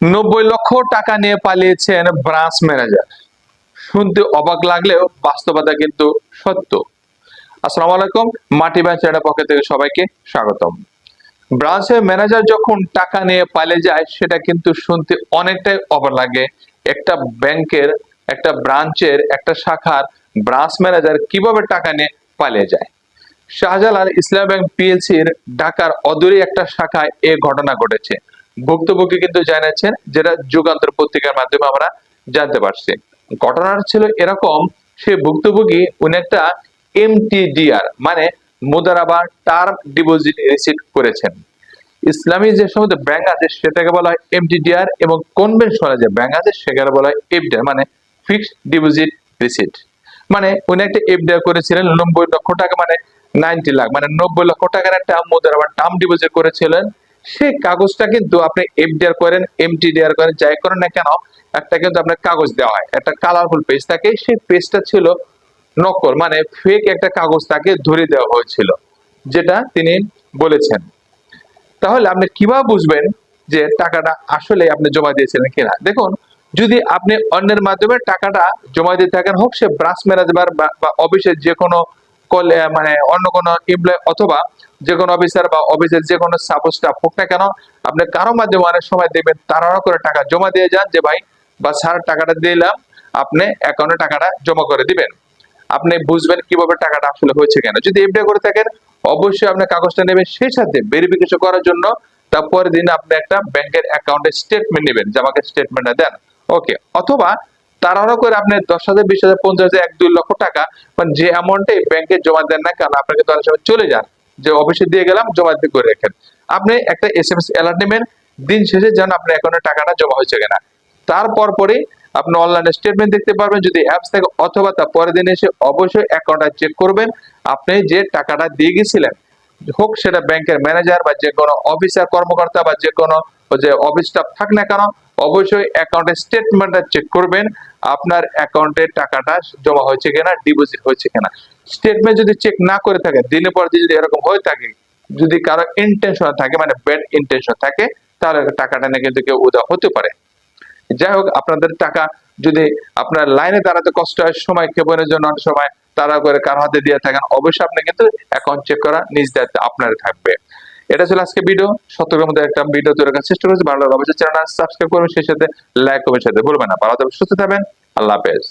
নব্বই লক্ষ টাকা নিয়ে পালিয়েছেন ব্রাঞ্চ ম্যানেজার। শুনতে অবাক লাগলেও বাস্তবতা কিন্তু সত্য। আসসালামু আলাইকুম, মাটি ব্যাংক চ্যানেলের পক্ষ থেকে সবাইকে স্বাগতম। ব্রাঞ্চের ম্যানেজার যখন টাকা নিয়ে পালিয়ে যায়, সেটা কিন্তু শুনতে অনেকটাই অবাক লাগে। একটা ব্যাংকের, একটা ব্রাঞ্চের, একটা শাখার ব্রাঞ্চ ম্যানেজার কীভাবে টাকা নিয়ে পালিয়ে যায়? শাহজালাল ইসলাম ব্যাংক পিএলসির ঢাকার অদূরে একটা শাখায় এ ঘটনা ঘটেছে। ভুক্তভোগী কিন্তু জানিয়েছেন যেটা যুগান্তর পত্রিকার মাধ্যমে আমরা জানতে পারছি। ঘটনাটা ছিল এরকম, সে ভুক্তভোগী উনি একটা এমটিডিআর মানে মুদারাবা টার্ম ডিপোজিট রিসিভ করেছেন। ইসলামী যে সমস্ত ব্যাংক আছে সেটাকে বলা হয় এমটিডিআর এবং কনভেনশনাল যে ব্যাংক আছে সেটাকে বলা হয় এফডিআর মানে ফিক্সড ডিপোজিট রিসিট মানে উনি একটা এফডিআর করেছিলেন, নব্বই লক্ষ টাকা মানে নাইনটি লাখ মানে নব্বই লক্ষ টাকার একটা মুদ্রা বা টার্ম ডিপোজিট করেছিলেন। সেই কাগজটা কিন্তু আপনি এফডিআর করেন এমটিডিআর করেন, যাই করেন না কেন, একটা কিন্তু আপনার কাগজ দেওয়া হয়। একটা কালারফুল পেজ থাকে, সেই পেজটা ছিল নকল মানে ফেক একটা কাগজ তাকে ধরে দেওয়া হয়েছিল, যেটা তিনি বলেছেন। তাহলে আপনি কীভাবে বুঝবেন যে টাকাটা আসলে আপনি জমা দিয়েছিলেন কিনা? দেখুন, যদি আপনি অন্যের মাধ্যমে টাকাটা জমা দিয়ে থাকেন, হোক সে ব্রাঞ্চ ম্যানেজার বা অফিসের যে কোনো মানে অন্য কোনো এমপ্লয় অথবা যে কোনো অফিসার বা অফিসের যে কোনো সাপোজ স্টাফ হোক না কেন, আপনি কারও মাধ্যমে অনেক সময় দেবেন তাড়াহুড়ো করে টাকা জমা দিয়ে যান যে, ভাই, বা স্যার টাকাটা দিলাম, আপনি অ্যাকাউন্টে টাকাটা জমা করে দিবেন। আপনি বুঝবেন কীভাবে টাকাটা আসলে হয়েছে কেন। যদি এফডিআই করে থাকেন, অবশ্যই আপনি কাগজটা নেবেন, সেই সাথে ভেরিফিকেশন করার জন্য তারপরের দিন আপনি একটা ব্যাংকের অ্যাকাউন্টে স্টেটমেন্ট নেবেন যে, আমাকে স্টেটমেন্টটা দেন। ওকে অথবা তাড়াহুড়ো করে আপনি দশ হাজার, বিশ হাজার, পঞ্চাশ হাজার, এক, দুই লক্ষ টাকা মানে যে অ্যামাউন্টে ব্যাংকে জমা দেন না কেন, আপনাকে তো সময় চলে যান। যে অফিসে দিয়ে গেলাম, জমা দিয়ে করে রাখেন। আপনি একটা এস এম এস অ্যালার্ট নেবেন, দিন শেষে যেন আপনার অ্যাকাউন্টে টাকাটা জমা হয়েছে কিনা। তারপর পরে আপনি অনলাইনে স্টেটমেন্ট দেখতে পারবেন, যদি অ্যাপস থেকে অথবা তার পরের দিন এসে অবশ্যই অ্যাকাউন্টটা চেক করবেন। আপনি যে টাকাটা দিয়ে গেছিলেন, হোক সেটা ব্যাংকের ম্যানেজার বা যে কোনো অফিসার কর্মকর্তা বা যে কোনো, যে অফিস স্টাফ থাক না কেন অবশ্যই অ্যাকাউন্টের স্টেটমেন্টটা চেক করবেন, আপনার অ্যাকাউন্টে টাকাটা জমা হয়েছে কিনা ডিপোজিট হয়েছে কিনা। স্টেটমেন্ট যদি চেক না করে থাকে, দিনের পর দিন যদি এরকম হয়ে থাকে, যদি কারও ইন্টেনশন থাকে মানে ব্যাড ইন্টেনশন থাকে, তাহলে টাকাটা নিয়ে কিন্তু কেউ উদা হতে পারে। যাই হোক, আপনাদের টাকা যদি আপনার লাইনে দাঁড়াতে কষ্ট হয়, সময় ক্ষেপণের জন্য অনেক সময় তারা করে কার হাতে দিয়ে থাকেন, অবশ্যই আপনি কিন্তু অ্যাকাউন্ট চেক করা নিজ দায়িত্ব আপনার থাকবে। এটা ছিল আজকে ভিডিও সতর্কের মধ্যে একটা ভিডিও তৈরি করার চেষ্টা করেছি। ভালো লাগলে অবশ্যই চ্যানেল সাবস্ক্রাইব করবেন, সেই সাথে লাইক করবেন সাথে ভুলবেন না। ভালো থাকবেন, সুস্থ থাকবেন। আল্লাহ হাফেজ।